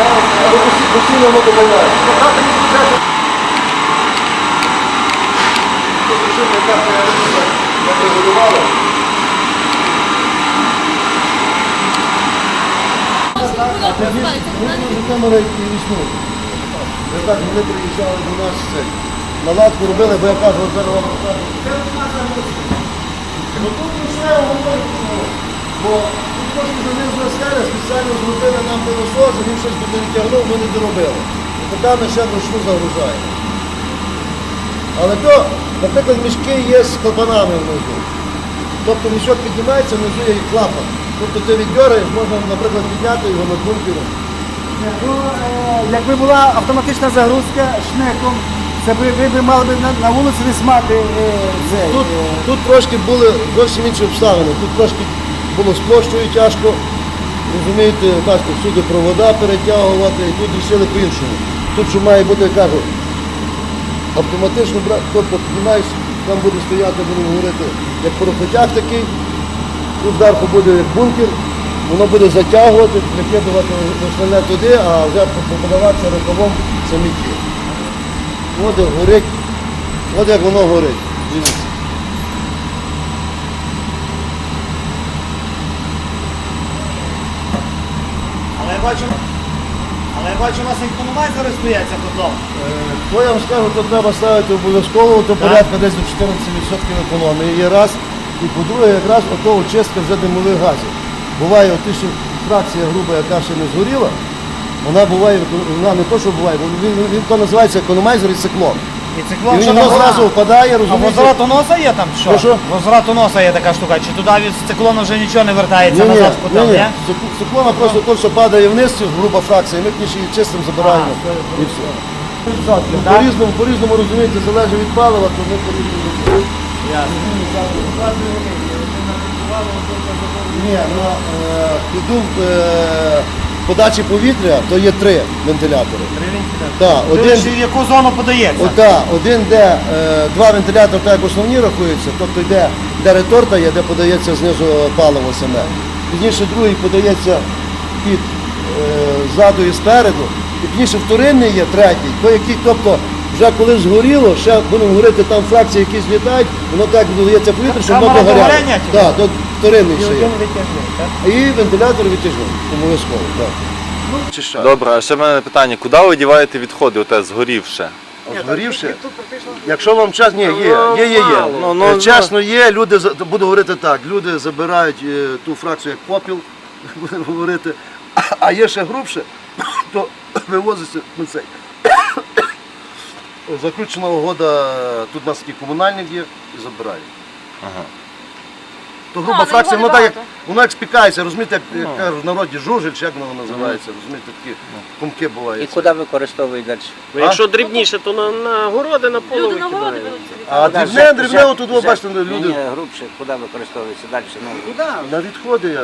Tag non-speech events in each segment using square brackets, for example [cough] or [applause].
А ви постійно- додаєте. Як ви годували? А тоді камера і існує. Приїжджали до нас це, робили, бо я кажу, зараз вам покажу. Ну тут все говорить. Бо тут трошки залізли скеля, спеціально зробили нам пилосос, він щось туди тягнув, ми не доробили. І поки ми ще вручну загружаємо. Але то, наприклад, мішки є з клапанами внизу. Тобто мішок піднімається, внизу є клапан. Тобто ти віддьораєш, можна, наприклад, підняти його над бункером. Ну, е, якби була автоматична загрузка шнеком, це би ви б мали б на, на вулиці десь мати е, цей, Тут, е, тут трошки були зовсім інші обставини. Тут трошки з площею тяжко. Розумієте, бачите, всюди провода перетягувати, і тут рішили по-іншому. Тут що має бути, кажу, автоматично брати, тобто піднімаєш, там буде стояти, будемо говорити, як порохотяг такий, тут зверху буде як бункер, воно буде затягувати, накидувати основне туди, а вже подаватися рукавом самі ті. От горить, от як воно горить. Дивіться. Але я бачу, але я бачу, у вас економайзери стоять за котлом. Е, То я вам скажу, то треба ставити обов'язково, то порядка десь до 14% економії є раз. І по-друге, якраз ото очистка вже димових газів. Буває, от що фракція груба, яка ще не згоріла, вона буває, вона не то, що буває, бо він, він то називається економайзер і циклон. І І циклон, він що воно зразу впадає, А розумієте? возврат у носа є там що? Прошу? Возврат у носа є така штука. Чи туди від циклону вже нічого не вертається назад в котел, ні? Цик- Циклона просто то, що падає вниз, це груба фракція, ми книжі чистим забираємо. І все. Ну, По-різному, по-різному розумієте, залежить від палива, то ми по-різному. Ні, ну е, піду в е, подачі повітря, то є три вентилятори. Так, один, Дивишся, в яку зону подається. ота, один де е, два вентилятори, так як основні рахуються, тобто йде, де реторта є, де подається знизу паливо саме. Пізніше другий подається під е, ззаду і спереду. І пізніше вторинний є третій, той, який, тобто, вже коли згоріло, ще будемо говорити, там фракції якісь літають, воно так додається повітря, щоб воно Камера догоряло. Так, то вторинний і ще є. І вентилятор витяжний, обов'язково, так. Чищаю. Добре, а ще в мене питання, куди ви діваєте відходи, оте згорівше? От Згорівши, якщо вам час, ні, є, є, є, є. Ну, ну, Е, ну. Чесно, є, люди, за- буду говорити так, люди забирають е, ту фракцію як попіл, [laughs] будемо говорити, а є ще грубше, [coughs] то [coughs] вивозиться на цей. [coughs] Заключена угода, тут у нас такий комунальник є і забирають. Ага. То груба А, ну, фракція, воно так як воно як спікається, розумієте, як, як кажуть в народі жужель, чи як воно називається, розумієте, такі комки бувають. І куди використовують далі? Ну, якщо дрібніше, то на, на городи, на поле Люди на городи викидають. беруть собі. А дрібне, дрібне, отут ви бачите, люди. ні, грубше, куди використовується далі? Ну, На відходи я.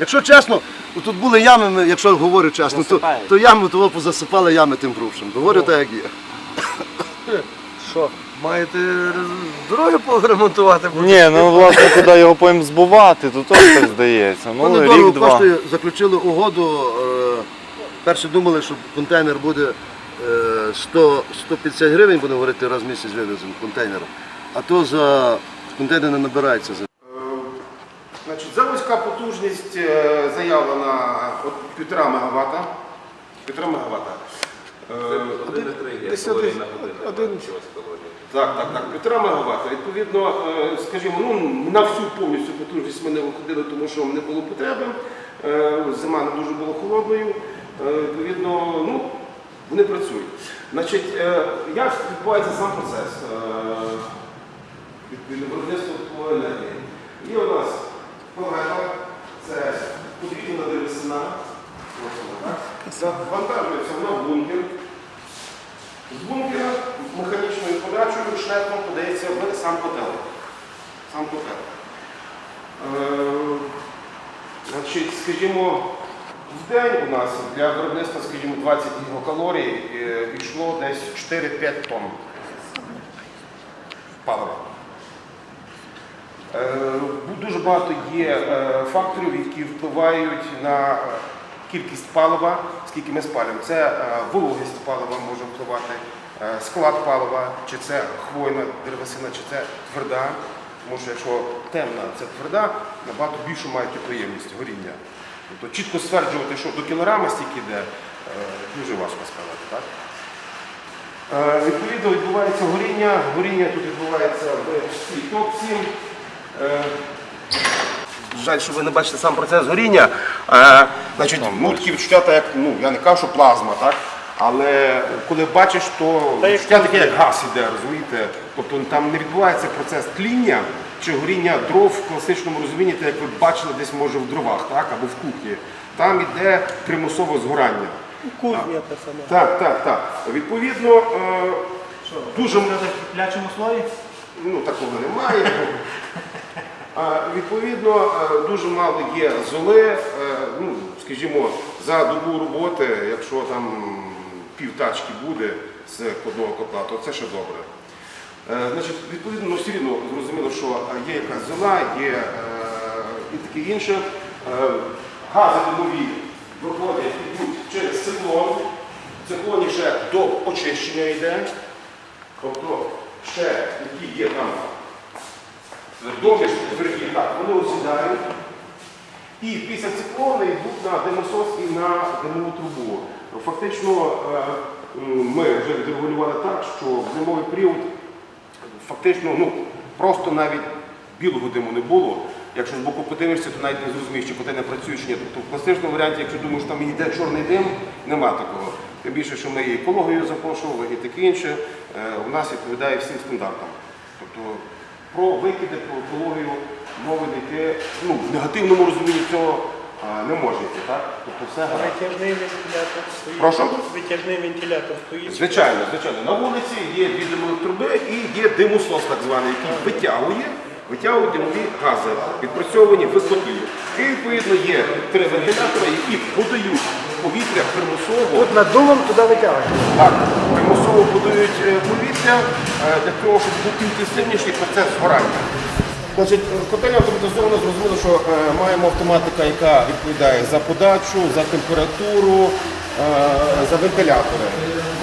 Якщо чесно, тут були ями, ми- якщо говорю чесно, то, Засипають. то ями того позасипали ями тим грубшим. Говорю так, як є. Що, маєте дороги поремонтувати? Ні, ну власне, куди його потім збувати, то теж так здається. Вони Ну, дорого рік-два. коштує, заключили угоду. Е, перші думали, що контейнер буде е, 100, 150 гривень, будемо говорити, раз в місяць вивеземо контейнером. А то за контейнер не набирається. за Значить, заводська потужність е, заявлена от 1,5 МВт. 1,5 МВт. Десь один, один, так, так, так, 1,5 МВт. Відповідно, е, скажімо, ну, на всю повністю потужність ми не виходили, тому що не було потреби. Е, Зима не дуже була холодною. Е, Відповідно, ну, вони працюють. Значить, як відбувається сам процес? Відповідно виробництво теплової енергії. Є у нас палета, це потрібна деревесина. Ось вона. Завантажується вона в бункер. З бункера механічною подачею шнеком подається в сам котел. Сам котел. Е, значить, скажімо, в день у нас для виробництва, скажімо, 20 гігакалорій е, йшло десь 4-5 тонн палива. Е, Дуже багато є е, факторів, які впливають на е, кількість палива, скільки ми спалюємо. Це е, вологість палива може впливати, е, склад палива, чи це хвойна деревесина, чи це тверда. Тому що якщо темна, це тверда, набагато більшу має теплоємність горіння. Тобто чітко стверджувати, що до кілограма стільки йде, е, дуже важко сказати. Так? Відповідно, відбувається горіння. Горіння тут відбувається в топці. Жаль, що ви не бачите сам процес горіння. Е, значить, ну, такі відчуття, так як, ну, я не кажу, що плазма, так? Але коли бачиш, то відчуття таке, як газ іде, розумієте? Тобто там не відбувається процес тління чи горіння дров в класичному розумінні, так як ви бачили десь може в дровах, так? або в кухні. Там іде примусове згорання. Кузня те саме. Так, так, так. Відповідно, е, дуже В плячому слові? ну, такого немає. [laughs] Відповідно, е, дуже мало є золи, е, ну, скажімо, за добу роботи, якщо там пів тачки буде з одного котла, то це ще добре. Е, Значить, відповідно, ну, все рівно зрозуміло, що є якась зола, є і таке інше. Гази димові виходять через циклон. Циклоні ще до очищення йде. Тобто ще які є там тверді, так, вони осідають. І після циклону йдуть на димосос і на димову трубу. Фактично е, ми вже відрегулювали так, що в зимовий період фактично ну, просто навіть білого диму не було. Якщо з боку подивишся, то навіть не зрозумієш, чи котельня працює чи ні. Тобто в класичному варіанті, якщо думаєш, там йде чорний дим, нема такого. Тим більше, що ми і екологію запрошували, і таке інше, е, у нас відповідає всім стандартам. Тобто про викиди, про екологію мови не йти, ну, в негативному розумінні цього а, не може йти, так? Тобто все гаразд. Витяжний вентилятор стоїть. Прошу? Витяжний вентилятор стоїть. Звичайно, звичайно. На вулиці є дві димові труби і є димосос так званий, який витягує, витягує димові гази, відпрацьовані в. І відповідно є три вентилятори, які подають повітря примусово. От над дулом туди витягує. Так, примусово подають е, повітря е, для того, щоб був інтенсивніший процес згорання. Значить, котельня автоматизована, зрозуміло, що е, маємо автоматика, яка відповідає за подачу, за температуру, за вентилятори.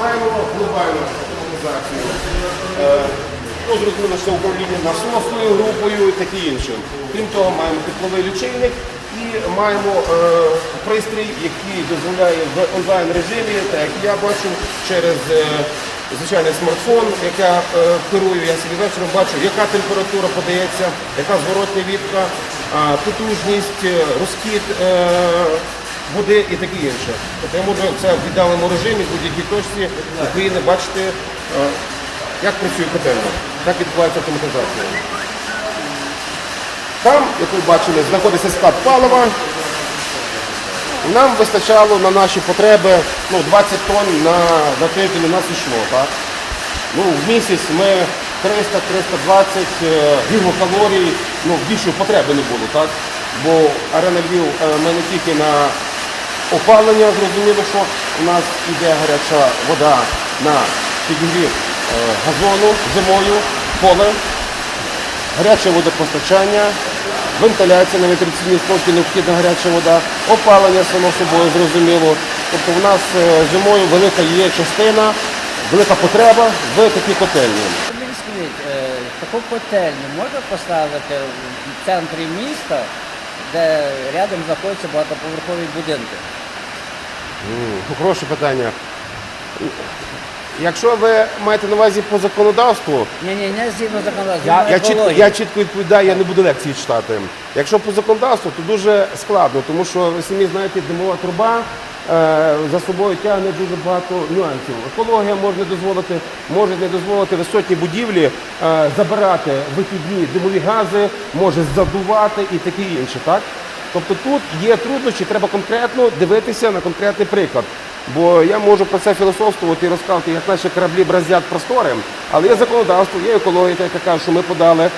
Маємо глобальну автоматизацію. Ну, зрозуміло, що управління насосною групою і таке інше. Крім того, маємо тепловий лічильник маємо е, пристрій, який дозволяє в онлайн режимі, так як я бачу, через е, звичайний смартфон, як я е, керую, я собі вечором бачу, яка температура подається, яка зворотня відка, потужність, розхід е, води і таке інше. Тобто я можу це в віддаленому режимі в будь-якій точці України бачити, як працює котельня, як відбувається автоматизація. Там, як ви бачили, знаходиться склад палива. Нам вистачало на наші потреби ну, 20 тонн на, на тиждень у нас йшло. Так? Ну, в місяць ми 300-320 е, гігакалорій, ну, більшої потреби не було. Так? Бо арена Львів е, ми не тільки на опалення зрозуміло, що у нас йде гаряча вода на підігрів е, газону зимою, поле, гаряче водопостачання, вентиляція на вентиляційній установці необхідна гаряча вода, опалення само собою зрозуміло. Тобто в нас е, зимою велика є частина, велика потреба в такій котельні. Е, таку котельню можна поставити в центрі міста, де рядом знаходяться багатоповерхові будинки? Хороше питання. Якщо ви маєте на увазі по законодавству, Ні, ні, не згідно законодавства, Я, я, чітко, я чітко відповідаю, я не буду лекції читати. Якщо по законодавству, то дуже складно, тому що ви самі знаєте, димова труба е, за собою тягне дуже багато нюансів. Екологія може не дозволити, може не дозволити висотні будівлі е, забирати вихідні димові гази, може задувати і таке інше. Так? Тобто тут є труднощі, треба конкретно дивитися на конкретний приклад. Бо я можу про це філософствувати і розказувати, як наші кораблі бразять простори, але є законодавство, є екологія, яка каже, що ми подали.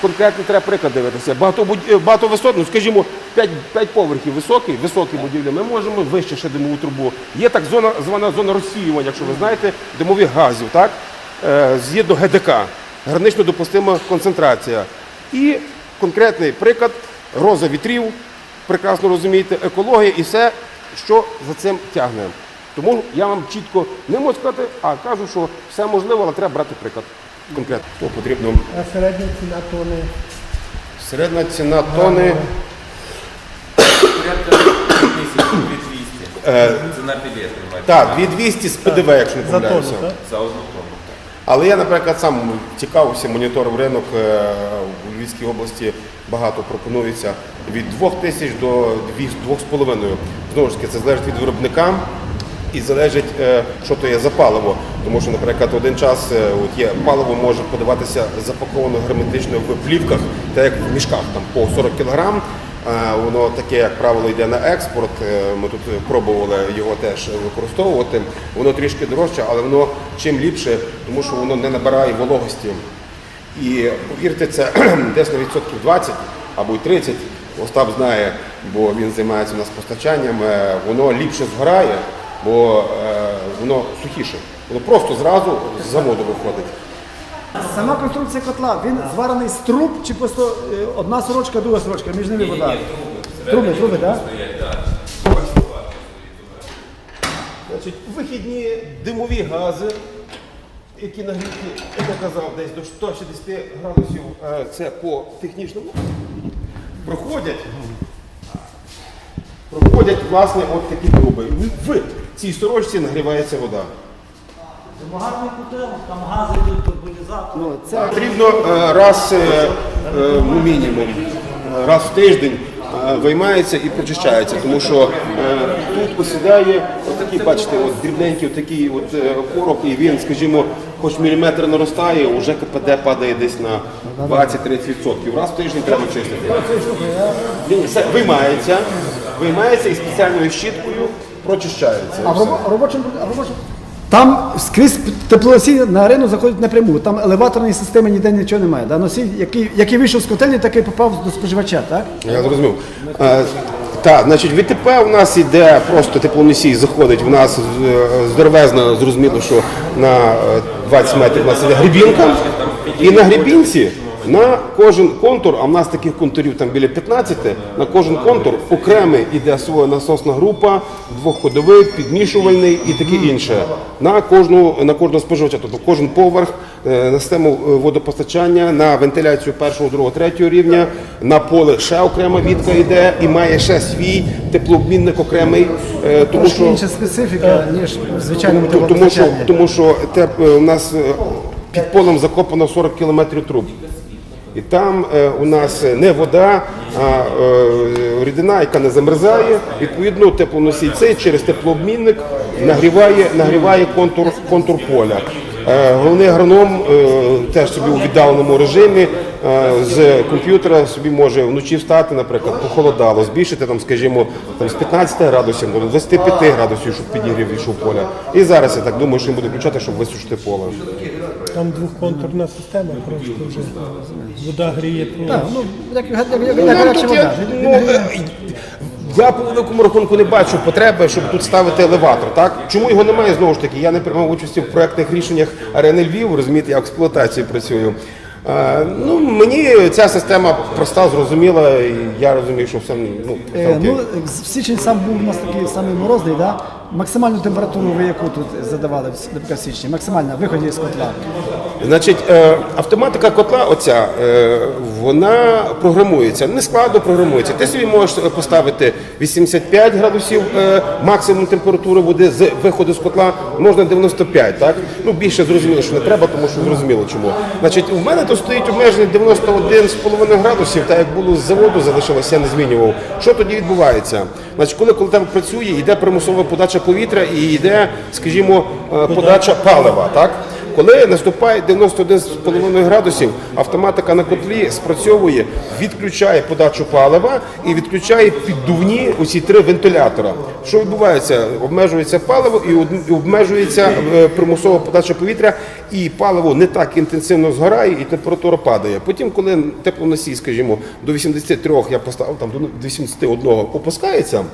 Конкретно треба приклад дивитися. Багато, багато висот, ну скажімо, 5, 5 поверхів високий, високі будівлі, ми можемо вище ще димову трубу. Є так зона, звана зона розсіювання, якщо ви знаєте, димових газів, так? Е, згідно ГДК, гранично допустима концентрація. І конкретний приклад роза вітрів, прекрасно розумієте, екологія і все, що за цим тягне. Тому я вам чітко не можу сказати, а кажу, що все можливо, але треба брати приклад. Конкретно. То потрібно. А середня ціна тони. Середня ціна тони. [coughs] Ціна білет, Так, 2200 з ПДВ, якщо не помиляюся. за одну тонну. Але я, наприклад, сам цікавився, моніторив ринок е, у Львівській області. Багато пропонується від 2 тисяч до 2,5. Знову ж таки, це залежить від виробника і залежить, е, що то є за паливо. Тому що, наприклад, один час е, от є паливо може подаватися запаковано герметично в плівках, так як в мішках там по 40 кг. Воно таке, як правило, йде на експорт. Е, Ми тут пробували його теж використовувати. Воно трішки дорожче, але воно чим ліпше, тому що воно не набирає вологості. І повірте, це [clears throat] десь на відсотків 20 або й 30. Остап знає, бо він займається у нас постачанням. е, Воно ліпше згорає, бо е, воно сухіше. Воно просто зразу з заводу виходить. Сама конструкція котла, він зварений з труб чи просто е, одна сорочка, друга сорочка, між ними вода? Труби, труби, так? Значить, вихідні димові гази, які нагріті, як я казав, десь до 160 градусів, е, це по технічному, проходять. Проходять, власне, от такі труби. В в цій сорочці нагрівається вода. Багатий котел, там гази йдуть, турбулізатор. Ну, це Потрібно е, раз е, е, ну, мінімум, раз в тиждень е, виймається і прочищається, тому що е, тут посідає отакий, бачите, от дрібненький отакий от е, короб, і він, скажімо, хоч міліметр наростає, вже КПД падає десь на 20-30%. Раз в тиждень треба чистити. Він все виймається, виймається і спеціальною щіткою прочищається. А в робо- робочому а в робочому- там скрізь теплоносій на арену заходить напряму. Там елеваторної системи ніде нічого немає. Да? Носій, який, який вийшов з котельні, такий попав до споживача, так? Я зрозумів. Е, так, значить, ВТП у нас іде просто теплоносій заходить. У нас е, здоровезно, зрозуміло, що на е, 20 метрів у нас іде грібінка. І на грібінці на кожен контур, а в нас таких контурів там біля 15, на кожен контур окремий іде своя насосна група, двоходовий, підмішувальний і таке інше. На кожну на кожного споживача, тобто кожен поверх е, на систему е, водопостачання, на вентиляцію першого, другого, третього рівня, на поле ще окрема відка йде і має ще свій теплообмінник окремий, е, тому що інша специфіка, ніж Ту- тому що, тому що те, у нас під полем закопано 40 кілометрів труб. І там е, у нас не вода, а е, рідина, яка не замерзає. Відповідно, теплоносій цей через теплообмінник нагріває, нагріває контур, контур поля. Е, головний агроном теж собі у віддаленому режимі з комп'ютера собі може вночі встати, наприклад, похолодало, збільшити там, скажімо, там з 15 градусів до 25 градусів, щоб підігрів війшов поля. І зараз я так думаю, що він буде включати, щоб висушити поле. Там двохконтурна система, просто вже вода гріє. Так, ну, як, як, як, як гаряча тут вода. я, ну, е, я по великому рахунку не бачу потреби, щоб тут ставити елеватор. Так? Чому його немає знову ж таки? Я не приймав участі в проектних рішеннях арени Львів, розумієте, я в експлуатації працюю. Е, ну, мені ця система проста, зрозуміла, і я розумію, що все, ну, все Е, окей. ну, в січень сам був у нас такий самий морозний, да? Максимальну температуру ви яку тут задавали в, січні, максимальна, виході з котла. Значить, е, автоматика котла, оця, е, вона програмується, не складно програмується. Ти собі можеш поставити 85 градусів е, максимум температури води з виходу з котла, можна 95, так? Ну, більше зрозуміло, що не треба, тому що зрозуміло чому. Значить, у мене тут стоїть обмеження 91,5 градусів, так як було з заводу залишилося, я не змінював. Що тоді відбувається? Значить, коли колектив працює, йде примусова подача повітря і йде, скажімо, е, подача палива, так? Коли наступає 91,5 градусів, автоматика на котлі спрацьовує, відключає подачу палива і відключає піддувні усі три вентилятора. Що відбувається? Обмежується паливо і обмежується е, примусова подача повітря, і паливо не так інтенсивно згорає, і температура падає. Потім, коли теплоносій, скажімо, до 83 я поставив там до 81 опускається.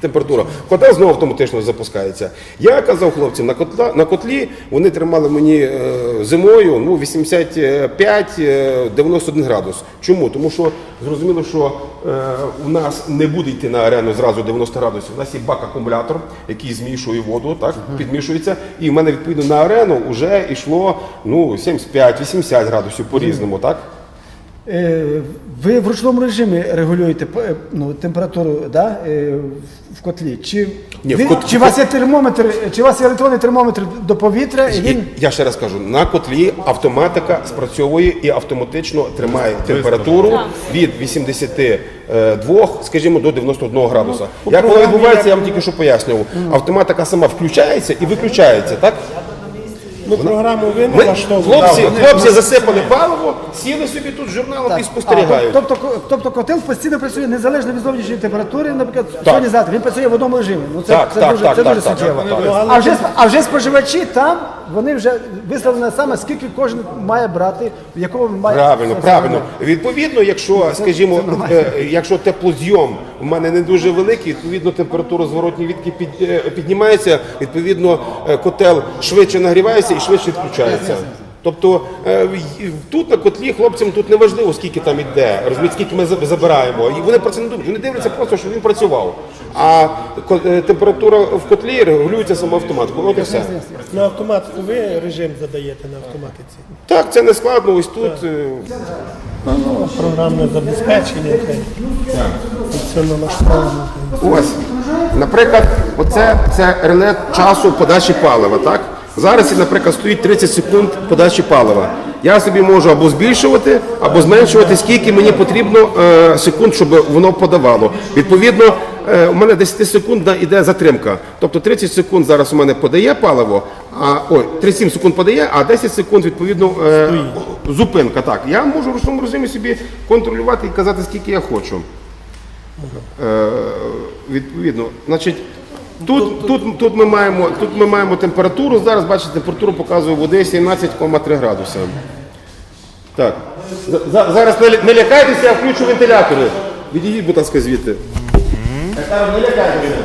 Температура. Котел знову автоматично запускається. Я казав хлопцям, на, котла, на котлі вони тримали мені е, зимою ну, 85-91 градус. Чому? Тому що зрозуміло, що е, у нас не буде йти на арену зразу 90 градусів. У нас є бак-акумулятор, який змішує воду, так, підмішується. І в мене відповідно на арену вже йшло ну, 75-80 градусів по-різному. так? Е, Ви в ручному режимі регулюєте е, ну, температуру да, е, в котлі? Чи, Ні, в ви- кот- чи у вас є термометр, чи у вас є електронний термометр до повітря? І Я, він... я ще раз кажу, на котлі автоматика спрацьовує і автоматично тримає температуру від 82, скажімо, до 91 градуса. Як воно відбувається, я вам тільки що пояснював. Автоматика сама включається і виключається, так? Ну, програму ви Ми, налаштовуєте. хлопці, хлопці засипали паливо, сіли собі тут журнал журналом і спостерігають. тобто, ко- тобто котел постійно працює незалежно від зовнішньої температури, наприклад, сьогодні завтра. Він працює в одному режимі. Ну, це, Так, це так, дуже, так, це так, дуже так. суттєво. Так. так. А вже, а вже споживачі там, вони вже виставлені саме, скільки кожен має брати, в якому він має. Правильно, правильно. Відповідно, якщо, скажімо, е, якщо теплозйом у мене не дуже великий, відповідно температура зворотньої відки під, е, піднімається, відповідно е, котел швидше нагрівається і швидше відключається. Тобто е, тут на котлі хлопцям тут не важливо, скільки там іде, розумієте, скільки ми забираємо. І вони про це не думають. Вони дивляться просто, що він працював. А е, температура в котлі регулюється самоавтоматикою. От і все. На автоматику ви режим задаєте на автоматиці. Так, це не складно. Ось тут. е, Програмне забезпечення. Це налаштовано. Ось, наприклад, оце це реле часу подачі палива. Так? Зараз, наприклад, стоїть 30 секунд подачі палива. Я собі можу або збільшувати, або зменшувати, скільки мені потрібно е, секунд, щоб воно подавало. Відповідно, е, у мене 10 секунд йде затримка. Тобто 30 секунд зараз у мене подає паливо, а ой, 37 секунд подає, а 10 секунд відповідно е, зупинка. Так, я можу в ручному режимі собі контролювати і казати, скільки я хочу. Відповідно, значить, тут, тут, тут, ми маємо, тут ми маємо температуру. Зараз бачите, температуру показує води 17,3 градуса. Так. За- за- Зараз не, лі- не лякайтеся, я включу вентилятори. Відійдіть, будь ласка, звідти. Я кажу, не лякайтеся.